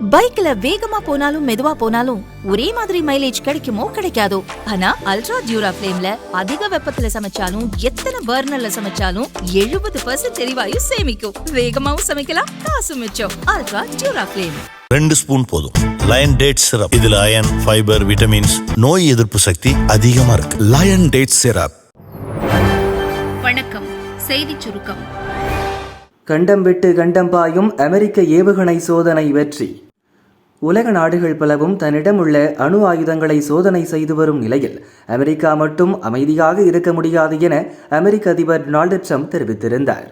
பைக்ல வேகமா போனாலும் மெதுவா போனாலும் ஒரே மாதிரி மைலேஜ் கிடைக்குமோ கிடைக்காதோ? ஆனா அல்ட்ரா டியூரா ஃபிளேம்ல அதிக வெப்பத்துல சமைச்சாலும் எத்தனை பர்னர்ல சமைச்சாலும் எழுபது பர்சன்ட் எரிவாயு சேமிக்கும். வேகமாவும் சமைக்கலாம் காசு மிச்சம். அல்ட்ரா டியூரா ஃபிளேம் ரெண்டு ஸ்பூன் போதும். லயன் டேட் சிரப் இதுல அயன் ஃபைபர் விட்டமின்ஸ் நோய் எதிர்ப்பு சக்தி அதிகமா இருக்கு. லயன் டேட் சிரப் வணக்கம். செய்திச் சுருக்கம். கண்டம் விட்டு கண்டம் பாயும் அமெரிக்க ஏவுகணை சோதனை வெற்றி. உலக நாடுகள் பலவும் தன்னிடமுள்ள அணு ஆயுதங்களை சோதனை செய்து வரும் நிலையில் அமெரிக்கா மட்டும் அமைதியாக இருக்க முடியாது என அமெரிக்க அதிபர் டொனால்டு ட்ரம்ப் தெரிவித்திருந்தார்.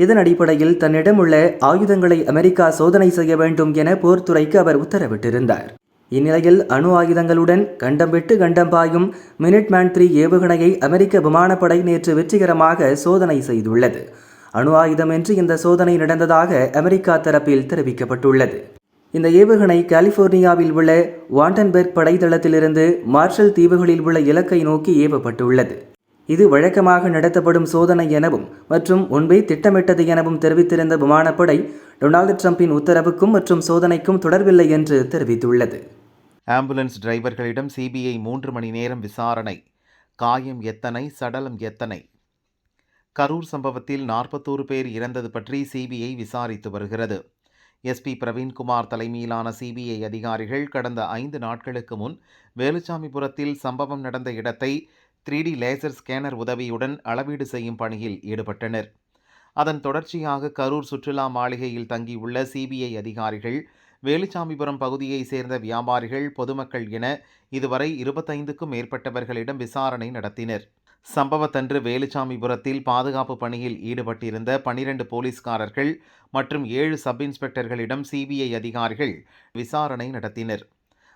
இதன் அடிப்படையில் தன்னிடமுள்ள ஆயுதங்களை அமெரிக்கா சோதனை செய்ய வேண்டும் என போர்த்துறைக்கு அவர் உத்தரவிட்டிருந்தார். இந்நிலையில் அணு ஆயுதங்களுடன் கண்டம் விட்டு கண்டம் பாயும் மினிட்மேன் த்ரீ ஏவுகணையை அமெரிக்க விமானப்படை நேற்று வெற்றிகரமாக சோதனை செய்துள்ளது. அணு ஆயுதமின்றி இந்த சோதனை நடந்ததாக அமெரிக்கா தரப்பில் தெரிவிக்கப்பட்டுள்ளது. இந்த ஏவுகணை கலிபோர்னியாவில் உள்ள வாண்டன்பெர்க் படைத்தளத்திலிருந்து மார்ஷல் தீவுகளில் உள்ள இலக்கை நோக்கி ஏவப்பட்டுள்ளது. இது வழக்கமாக நடத்தப்படும் சோதனை எனவும் மற்றும் முன்பே திட்டமிட்டது எனவும் தெரிவித்திருந்த விமானப்படை டொனால்டு ட்ரம்பின் உத்தரவுக்கும் மற்றும் சோதனைக்கும் தொடர்பில்லை என்று தெரிவித்துள்ளது. ஆம்புலன்ஸ் டிரைவர்களிடம் சிபிஐ மூன்று மணி நேரம் விசாரணை. காயம் எத்தனை? சடலம் எத்தனை? கரூர் சம்பவத்தில் நாற்பத்தோரு பேர் இறந்தது பற்றி சிபிஐ விசாரித்து வருகிறது. எஸ்பி பிரவீன்குமார் தலைமையிலான சிபிஐ அதிகாரிகள் கடந்த ஐந்து நாட்களுக்கு முன் வேலுச்சாமிபுரத்தில் சம்பவம் நடந்த இடத்தை த்ரீ டி லேசர் ஸ்கேனர் உதவியுடன் அளவீடு செய்யும் பணியில் ஈடுபட்டனர். அதன் தொடர்ச்சியாக கரூர் சுற்றுலா மாளிகையில் தங்கியுள்ள சிபிஐ அதிகாரிகள் வேலுச்சாமிபுரம் பகுதியைச் சேர்ந்த வியாபாரிகள் பொதுமக்கள் என இதுவரை இருபத்தைந்துக்கும் மேற்பட்டவர்களிடம் விசாரணை நடத்தினர். சம்பவத்தன்று வேலுச்சாமிபுரத்தில் பாதுகாப்பு பணியில் ஈடுபட்டிருந்த பனிரெண்டு போலீஸ்காரர்கள் மற்றும் ஏழு சப் இன்ஸ்பெக்டர்களிடம் சிபிஐ அதிகாரிகள் விசாரணை நடத்தினர்.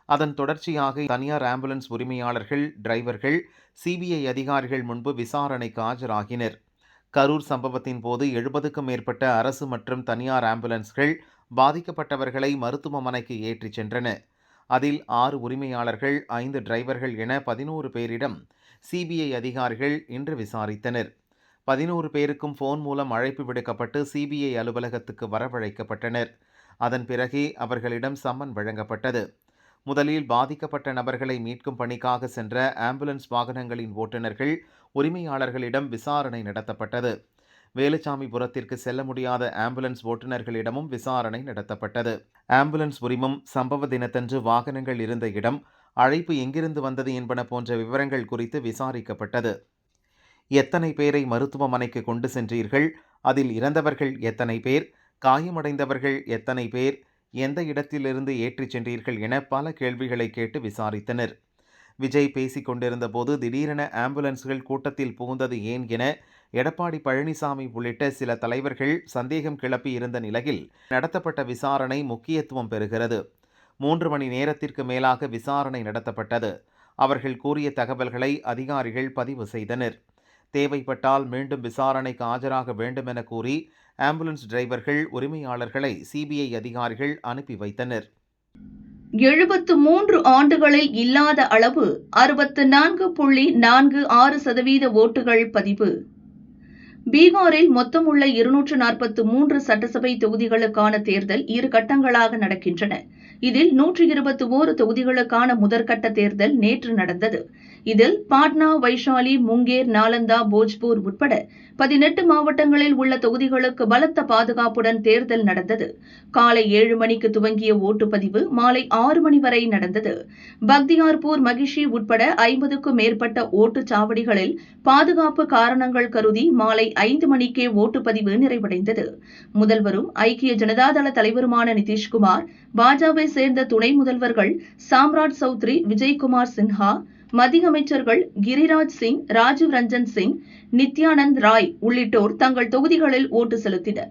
அதன் தொடர்ச்சியாக தனியார் ஆம்புலன்ஸ் உரிமையாளர்கள் டிரைவர்கள் சிபிஐ அதிகாரிகள் முன்பு விசாரணைக்கு ஆஜராகினர். கரூர் சம்பவத்தின் போது எழுபதுக்கும் மேற்பட்ட அரசு மற்றும் தனியார் ஆம்புலன்ஸ்கள் பாதிக்கப்பட்டவர்களை மருத்துவமனைக்கு ஏற்றிச் சென்றன. அதில் ஆறு உரிமையாளர்கள் ஐந்து டிரைவர்கள் என பதினோரு பேரிடம் சிபிஐ அதிகாரிகள் இன்று விசாரித்தனர். பதினோரு பேருக்கும் ஃபோன் மூலம் அழைப்பு விடுக்கப்பட்டு சிபிஐ அலுவலகத்துக்கு வரவழைக்கப்பட்டனர். அதன் பிறகே அவர்களிடம் சம்மன் வழங்கப்பட்டது. முதலில் பாதிக்கப்பட்ட நபர்களை மீட்கும் பணிக்காக சென்ற ஆம்புலன்ஸ் வாகனங்களின் ஓட்டுநர்கள் உரிமையாளர்களிடம் விசாரணை நடத்தப்பட்டது. வேலுச்சாமிபுரத்திற்கு செல்ல முடியாத ஆம்புலன்ஸ் ஓட்டுநர்களிடமும் விசாரணை நடத்தப்பட்டது. ஆம்புலன்ஸ் உரிமம் சம்பவ தினத்தன்று வாகனங்கள் இருந்த இடம் அழைப்பு எங்கிருந்து வந்தது என்பன போன்ற விவரங்கள் குறித்து விசாரிக்கப்பட்டது. எத்தனை பேரை மருத்துவமனைக்கு கொண்டு சென்றீர்கள்? அதில் இறந்தவர்கள் எத்தனை பேர்? காயமடைந்தவர்கள் எத்தனை பேர்? எந்த இடத்திலிருந்து ஏற்றிச் சென்றீர்கள் என பல கேள்விகளை கேட்டு விசாரித்தனர். விஜய் பேசிக் கொண்டிருந்தபோது திடீரென ஆம்புலன்ஸ்கள் கூட்டத்தில் புகுந்தது ஏன் என எடப்பாடி பழனிசாமி உள்ளிட்ட சில தலைவர்கள் சந்தேகம் கிளப்பி இருந்த நிலையில் நடத்தப்பட்ட விசாரணை முக்கியத்துவம் பெறுகிறது. மூன்று மணி நேரத்திற்கு மேலாக விசாரணை நடத்தப்பட்டது. அவர்கள் கூறிய தகவல்களை அதிகாரிகள் பதிவு செய்தனர். தேவைப்பட்டால் மீண்டும் விசாரணைக்கு ஆஜராக வேண்டும் என கூறி ஆம்புலன்ஸ் டிரைவர்கள் உரிமையாளர்களை சிபிஐ அதிகாரிகள் அனுப்பி வைத்தனர். எழுபத்து மூன்று ஆண்டுகளில் இல்லாத அளவு அறுபத்து நான்கு புள்ளி நான்கு ஆறு சதவீத ஓட்டுகள் பதிவு. பீகாரில் மொத்தமுள்ள இருநூற்று நாற்பத்து மூன்று சட்டசபை தொகுதிகளுக்கான தேர்தல் இரு கட்டங்களாக நடக்கின்றன. இதில் நூற்றி இருபத்தி ஓரு தொகுதிகளுக்கான முதற்கட்ட தேர்தல் நேற்று நடந்தது. இதில் பாட்னா வைஷாலி முங்கேர் நாலந்தா போஜ்பூர் உட்பட பதினெட்டு மாவட்டங்களில் உள்ள தொகுதிகளுக்கு பலத்த பாதுகாப்புடன் தேர்தல் நடந்தது. காலை ஏழு மணிக்கு துவங்கிய ஓட்டுப்பதிவு மாலை ஆறு மணி வரை நடந்தது. பக்தியார்பூர் மகிஷி உட்பட ஐம்பதுக்கும் மேற்பட்ட ஓட்டுச்சாவடிகளில் பாதுகாப்பு காரணங்கள் கருதி மாலை ஐந்து மணிக்கே ஓட்டுப்பதிவு நிறைவடைந்தது. முதல்வரும் ஐக்கிய ஜனதாதள தலைவருமான நிதிஷ்குமார் பாஜவை சேர்ந்த துணை முதல்வர்கள் சாம்ராட் சௌத்ரி விஜய்குமார் சின்ஹா மத்திய அமைச்சர்கள் கிரிராஜ் சிங் ராஜீவ் ரஞ்சன் சிங் நித்யானந்த் ராய் உள்ளிட்டோர் தங்கள் தொகுதிகளில் ஓட்டு செலுத்தினர்.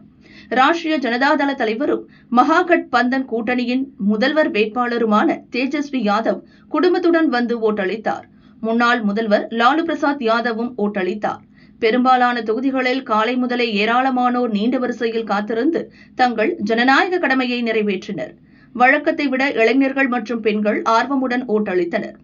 ராஷ்டிரிய ஜனதாதள தலைவரும் மகாகட் பந்தன் கூட்டணியின் முதல்வர் வேட்பாளருமான தேஜஸ்வி யாதவ் குடும்பத்துடன் வந்து ஓட்டளித்தார். முன்னாள் முதல்வர் லாலு பிரசாத் யாதவும் ஓட்டளித்தார். பெரும்பாலான தொகுதிகளில் காலை முதலே ஏராளமானோர் நீண்ட வரிசையில் காத்திருந்து தங்கள் ஜனநாயக கடமையை நிறைவேற்றினர். வழக்கத்தை விட இளைஞர்கள் மற்றும் பெண்கள் ஆர்வமுடன் ஓட்டளித்தனர்.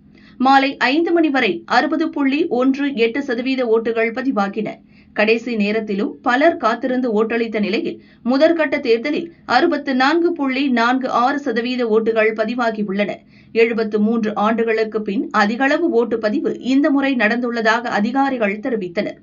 மாலை ஐந்து மணி வரை அறுபது புள்ளி ஒன்று எட்டு சதவீத ஓட்டுகள் பதிவாகின. கடைசி நேரத்திலும் பலர் காத்திருந்து ஓட்டளித்த நிலையில் முதற்கட்ட தேர்தலில் அறுபத்து நான்கு புள்ளி நான்கு ஆறு சதவீத ஓட்டுகள் பதிவாகியுள்ளன. எழுபத்து மூன்று ஆண்டுகளுக்கு பின் அதிகளவு ஓட்டுப்பதிவு இந்த முறை நடந்துள்ளதாக அதிகாரிகள் தெரிவித்தனர்.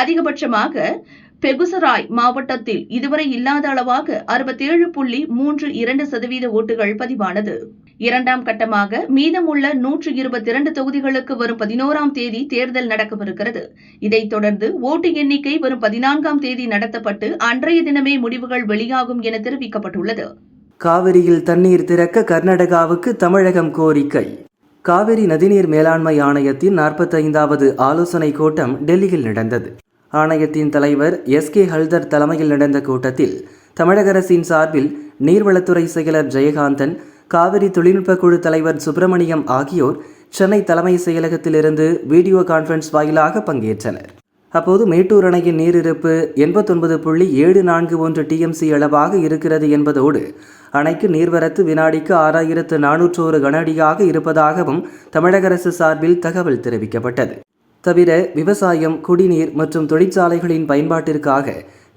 அதிகபட்சமாக பெகுசராய் மாவட்டத்தில் இதுவரை இல்லாத அளவாக அறுபத்தேழு புள்ளி மூன்று இரண்டு சதவீத ஓட்டுகள் பதிவானது. இரண்டாம் கட்டமாக மீதமுள்ள நூற்று இருபத்தி இரண்டு தொகுதிகளுக்கு வரும் பதினோராம் தேதி தேர்தல் நடக்கவிருக்கிறது. இதைத் தொடர்ந்து ஓட்டு எண்ணிக்கை வரும் பதினான்காம் தேதி நடத்தப்பட்டு அன்றைய தினமே முடிவுகள் வெளியாகும் என தெரிவிக்கப்பட்டுள்ளது. காவிரியில் தண்ணீர் திறக்க கர்நாடகாவுக்கு தமிழகம் கோரிக்கை. காவிரி நதிநீர் மேலாண்மை ஆணையத்தின் நாற்பத்தைந்தாவது ஆலோசனை கூட்டம் டெல்லியில் நடந்தது. ஆணையத்தின் தலைவர் எஸ் கே ஹல்தர் தலைமையில் நடந்த கூட்டத்தில் தமிழக அரசின் சார்பில் நீர்வளத்துறை செயலர் ஜெயகாந்தன் காவிரி தொழில்நுட்ப குழு தலைவர் சுப்பிரமணியம் ஆகியோர் சென்னை தலைமை செயலகத்திலிருந்து வீடியோ கான்ஃபரன்ஸ் வாயிலாக பங்கேற்றனர். அப்போது மேட்டூர் அணையின் நீரிருப்பு எண்பத்தொன்பது புள்ளி ஏழு நான்கு ஒன்று டிஎம்சி அளவாக இருக்கிறது என்பதோடு அணைக்கு நீர்வரத்து வினாடிக்கு ஆறாயிரத்து நானூற்றோரு கனஅடியாக இருப்பதாகவும் தமிழக அரசு சார்பில் தகவல் தெரிவிக்கப்பட்டது. தவிர விவசாயம் குடிநீர் மற்றும் தொழிற்சாலைகளின் பயன்பாட்டிற்காக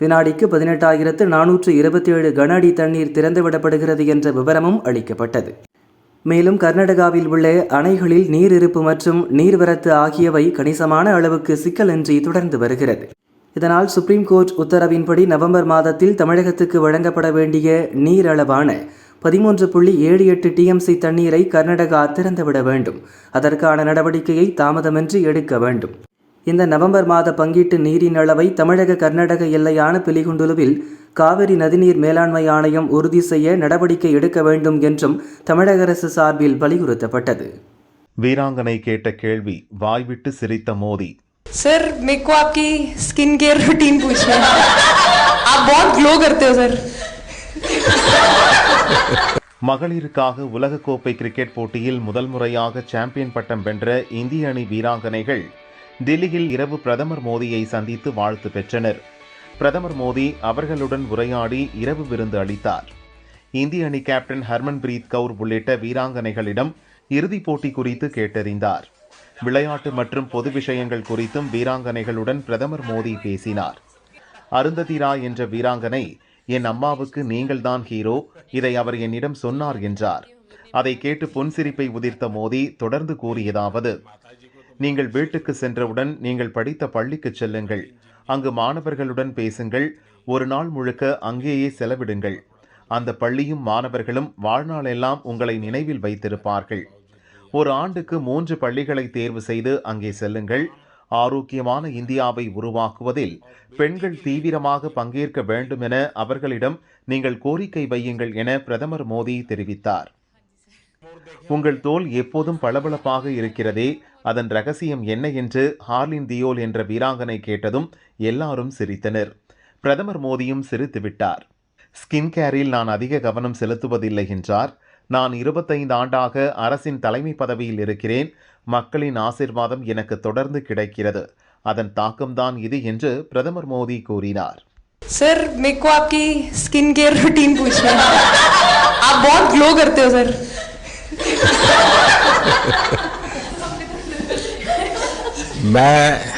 வினாடிக்கு பதினெட்டாயிரத்து நானூற்று இருபத்தி ஏழு கன அடி தண்ணீர் திறந்துவிடப்படுகிறது என்ற விவரமும் அளிக்கப்பட்டது. மேலும் கர்நாடகாவில் உள்ள அணைகளில் நீர் இருப்பு மற்றும் நீர்வரத்து ஆகியவை கணிசமான அளவுக்கு சிக்கலின்றி தொடர்ந்து வருகிறது. இதனால் சுப்ரீம் கோர்ட் உத்தரவின்படி நவம்பர் மாதத்தில் தமிழகத்துக்கு வழங்கப்பட வேண்டிய நீர் அளவான பதிமூன்று புள்ளி ஏழு எட்டு டிஎம்சி தண்ணீரை கர்நாடகா திறந்துவிட வேண்டும். அதற்கான நடவடிக்கையை தாமதமின்றி எடுக்க வேண்டும். இந்த நவம்பர் மாத பங்கீட்டு நீரின் அளவை தமிழக கர்நாடக எல்லையான பிலிகுண்டுலுவில் காவிரி நதிநீர் மேலாண்மை ஆணையம் உறுதி செய்ய நடவடிக்கை எடுக்க வேண்டும் என்றும் தமிழக அரசு சார்பில் வலியுறுத்தப்பட்டது வீராங்கனை கேட்ட கேள்வி வாய்விட்டு சிரித்த மோடி सर मेरे को आपकी स्किन केयर रूटीन पूछना है आप बहुत ग्लो करते हो सर மகளிருக்காக உலகக்கோப்பை கிரிக்கெட் போட்டியில் முதல் முறையாக சாம்பியன் பட்டம் வென்ற இந்திய அணி வீராங்கனைகள் தில்லியில் இரவு பிரதமர் மோடியை சந்தித்து வாழ்த்து பெற்றனர். பிரதமர் மோடி அவர்களுடன் உரையாடி இரவு விருந்து அளித்தார். இந்திய அணி கேப்டன் ஹர்மன்பிரீத் கவுர் உள்ளிட்ட வீராங்கனைகளிடம் இறுதிப் போட்டி குறித்து கேட்டறிந்தார். விளையாட்டு மற்றும் பொது விஷயங்கள் குறித்தும் வீராங்கனைகளுடன் பிரதமர் மோடி பேசினார். அருந்ததி ராய் என்ற வீராங்கனை என் அம்மாவுக்கு நீங்கள்தான் ஹீரோ இதை அவர் என்னிடம் சொன்னார் என்றார். அதை கேட்டு புன்சிரிப்பை உதிர்த்த மோடி தொடர்ந்து கூறியதாவது நீங்கள் வீட்டுக்கு சென்றவுடன் நீங்கள் படித்த பள்ளிக்கு செல்லுங்கள். அங்கு மாணவர்களுடன் பேசுங்கள். ஒரு நாள் முழுக்க அங்கேயே செலவிடுங்கள். அந்த பள்ளியும் மாணவர்களும் வாழ்நாளெல்லாம் உங்களை நினைவில் வைத்திருப்பார்கள். ஒரு ஆண்டுக்கு மூன்று பள்ளிகளை தேர்வு செய்து அங்கே செல்லுங்கள். ஆரோக்கியமான இந்தியாவை உருவாக்குவதில் பெண்கள் தீவிரமாக பங்கேற்க வேண்டும் என அவர்களிடம் நீங்கள் கோரிக்கை வையுங்கள் என பிரதமர் மோடி தெரிவித்தார். உங்கள் தோல் எப்போதும் பளபளப்பாக இருக்கிறதே அதன் ரகசியம் என்ன என்று ஹார்லின் தியோல் என்ற வீராங்கனை கேட்டதும் எல்லாரும் சிரித்தனர் பிரதமர் மோடியும் சிரித்துவிட்டார் ஸ்கின் கேரில் நான் அதிக கவனம் செலுத்துவதில்லை என்றார் நான் இருபத்தைந்து ஆண்டாக அரசின் தலைமை பதவியில் இருக்கிறேன் மக்களின் ஆசிர்வாதம் எனக்கு தொடர்ந்து கிடைக்கிறது அதன் தாக்கம்தான் இது என்று பிரதமர் மோடி கூறினார் सर मेरे को आपकी स्किन केयर रूटीन पूछना है आप बहुत ग्लो करते हो सर मैं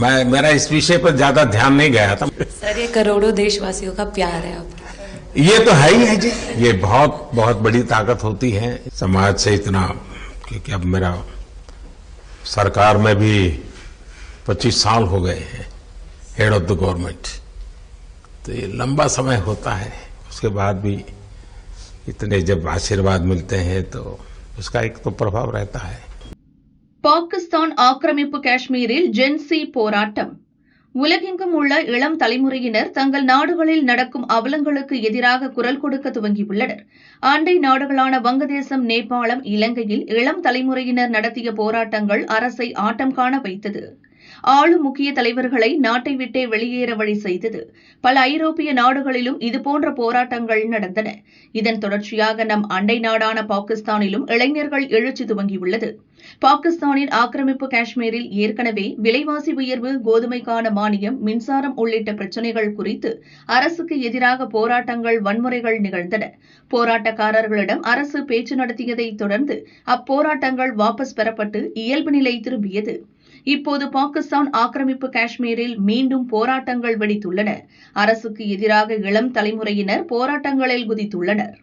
मैं मेरा इस विषय पर ज़्यादा ध्यान नहीं गया था। सर ये करोड़ों देशवासियों का प्यार है आप ये तो है ही है जी। ये बहुत बहुत बड़ी ताकत होती है। समाज से इतना क्योंकि अब मेरा सरकार में भी 25 साल हो गए हैं हेड ऑफ़ द गवर्नमेंट तो ये लंबा समय होता है। उसके बाद भी इतने जब आशीर्वाद मिलते हैं तो उसका एक तो प्रभाव रहता है பாகிஸ்தான் ஆக்கிரமிப்பு காஷ்மீரில் ஜென்சி போராட்டம் உலகெங்கும் உள்ள இளம் தலைமுறையினர் தங்கள் நாடுகளில் நடக்கும் அவலங்களுக்கு எதிராக குரல் கொடுக்க துவங்கியுள்ளனர் அண்டை நாடுகளான வங்கதேசம் நேபாளம் இலங்கையில் இளம் தலைமுறையினர் நடத்திய போராட்டங்கள் அரசை ஆட்டம் காண வைத்தது ஆளும் முக்கிய தலைவர்களை நாட்டை விட்டே வெளியேற வழி செய்தது. பல ஐரோப்பிய நாடுகளிலும் இதுபோன்ற போராட்டங்கள் நடந்தன. இதன் தொடர்ச்சியாக நம் அண்டை நாடான பாகிஸ்தானிலும் இளைஞர்கள் எழுச்சி துவங்கியுள்ளது. பாகிஸ்தானின் ஆக்கிரமிப்பு காஷ்மீரில் ஏற்கனவே விலைவாசி உயர்வு கோதுமைக்கான மானியம் மின்சாரம் உள்ளிட்ட பிரச்சினைகள் குறித்து அரசுக்கு எதிராக போராட்டங்கள் வன்முறைகள் நிகழ்ந்தன. போராட்டக்காரர்களிடம் அரசு பேச்சு நடத்தியதை தொடர்ந்து அப்போராட்டங்கள் வாபஸ் பெறப்பட்டு இயல்பு நிலை திரும்பியது. இப்போது பாகிஸ்தான் ஆக்கிரமிப்பு காஷ்மீரில் மீண்டும் போராட்டங்கள் வெடித்துள்ளன. அரசுக்கு எதிராக இளம் தலைமுறையினர் போராட்டங்களில் குதித்துள்ளனர்.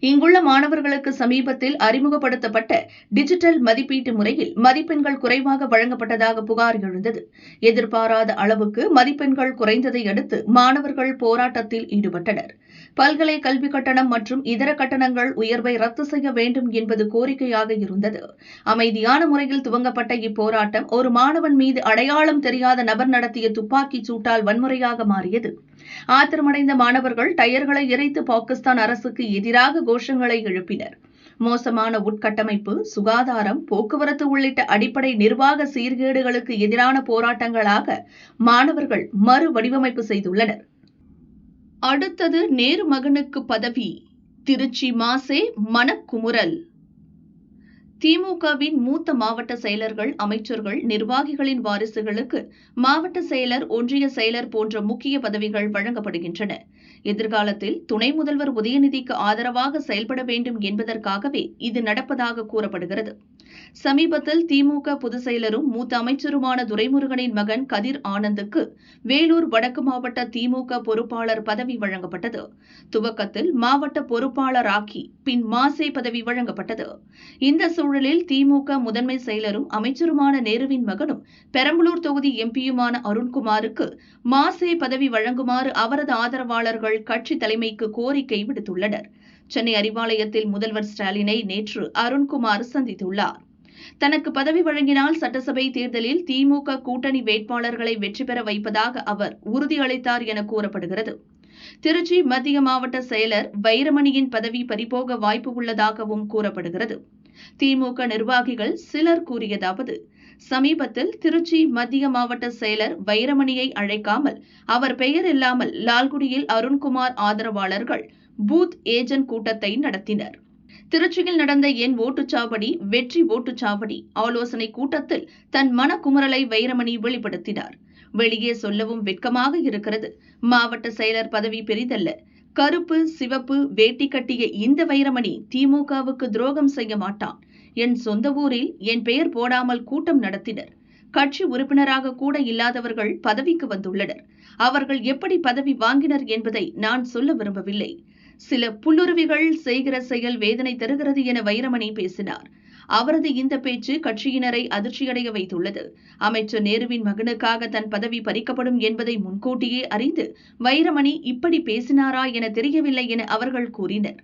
இங்குள்ள மாணவர்களுக்கு சமீபத்தில் அறிமுகப்படுத்தப்பட்ட டிஜிட்டல் மதிப்பீட்டு முறையில் மதிப்பெண்கள் குறைவாக வழங்கப்பட்டதாக புகார் எழுந்தது. எதிர்பாராத அளவுக்கு மதிப்பெண்கள் குறைந்ததை அடுத்து மாணவர்கள் போராட்டத்தில் ஈடுபட்டனர். பல்கலை கல்வி கட்டணம் மற்றும் இதர கட்டணங்கள் உயர்வை ரத்து செய்ய வேண்டும் என்பது கோரிக்கையாக இருந்தது. அமைதியான முறையில் துவங்கப்பட்ட இப்போராட்டம் ஒரு மாணவன் மீது அடையாளம் தெரியாத நபர் நடத்திய துப்பாக்கிச் சூட்டால் வன்முறையாக மாறியது. ஆத்திரமடைந்த மாணவர்கள் டயர்களை இறைத்து பாகிஸ்தான் அரசுக்கு எதிராக கோஷங்களை எழுப்பினர். மோசமான உட்கட்டமைப்பு சுகாதாரம் போக்குவரத்து உள்ளிட்ட அடிப்படை நிர்வாக சீர்கேடுகளுக்கு எதிரான போராட்டங்களாக மாணவர்கள் மறு வடிவமைப்பு செய்துள்ளனர். அடுத்தது நேரு மகனுக்கு பதவி திருச்சி மாசே மனக்குமுறல் திமுகவின் மூத்த மாவட்ட செயலர்கள் அமைச்சர்கள் நிர்வாகிகளின் வாரிசுகளுக்கு மாவட்ட செயலர் ஒன்றிய செயலர் போன்ற முக்கிய பதவிகள் வழங்கப்படுகின்றன. எதிர்காலத்தில் துணை முதல்வர் உதயநிதிக்கு ஆதரவாக செயல்பட வேண்டும் என்பதற்காகவே இது நடப்பதாக கூறப்படுகிறது. சமீபத்தில் திமுக பொதுச் செயலரும் மூத்த அமைச்சருமான துரைமுருகனின் மகன் கதிர் ஆனந்துக்கு வேலூர் வடக்கு மாவட்ட திமுக பொறுப்பாளர் பதவி வழங்கப்பட்டது. துவக்கத்தில் மாவட்ட பொறுப்பாளராக்கி பின் மாசே பதவி வழங்கப்பட்டது. இந்த சூழலில் திமுக முதன்மை செயலரும் அமைச்சருமான நேருவின் மகனும் பெரம்பலூர் தொகுதி எம்பியுமான அருண்குமாருக்கு மாசே பதவி வழங்குமாறு அவரது ஆதரவாளர்கள் கட்சி தலைமைக்கு கோரிக்கை விடுத்துள்ளனர். சென்னை அறிவாலயத்தில் முதல்வர் ஸ்டாலினை நேற்று அருண்குமார் சந்தித்துள்ளார். தனக்கு பதவி வழங்கினால் சட்டசபை தேர்தலில் திமுக கூட்டணி வேட்பாளர்களை வெற்றி பெற வைப்பதாக அவர் உறுதியளித்தார் என கூறப்படுகிறது. திருச்சி மத்திய மாவட்ட செயலர் வைரமணியின் பதவி பறிபோக வாய்ப்பு உள்ளதாகவும் கூறப்படுகிறது. திமுக நிர்வாகிகள் சிலர் கூறியதாவது சமீபத்தில் திருச்சி மத்திய மாவட்ட செயலர் வைரமணியை அழைக்காமல் அவர் பெயர் இல்லாமல் லால்குடியில் அருண்குமார் ஆதரவாளர்கள் பூத் ஏஜென்ட் கூட்டத்தை நடத்தினர். திருச்சியில் நடந்த என் ஓட்டுச்சாவடி வெற்றி ஓட்டுச்சாவடி ஆலோசனை கூட்டத்தில் தன் மனக்குமுறலை வைரமணி வெளிப்படுத்தினார். வெளியே சொல்லவும் வெட்கமாக இருக்கிறது. மாவட்ட செயலர் பதவி பெரிதல்ல. கருப்பு சிவப்பு வேட்டி கட்டிய இந்த வைரமணி திமுகவுக்கு துரோகம் செய்ய மாட்டான். என் சொந்த ஊரில் என் பெயர் போடாமல் கூட்டம் நடத்தினர். கட்சி உறுப்பினராக கூட இல்லாதவர்கள் பதவிக்கு வந்துள்ளனர். அவர்கள் எப்படி பதவி வாங்கினர் என்பதை நான் சொல்ல விரும்பவில்லை. சில புல்லுருவிகள் செய்கிற செயல் வேதனை தருகிறது என வைரமணி பேசினார். அவரது இந்த பேச்சு கட்சியினரை அதிர்ச்சியடைய வைத்துள்ளது. அமைச்சர் நேருவின் மகனுக்காக தன் பதவி பறிக்கப்படும் என்பதை முன்கூட்டியே அறிந்து வைரமணி இப்படி பேசினாரா என தெரியவில்லை என அவர்கள் கூறினர்.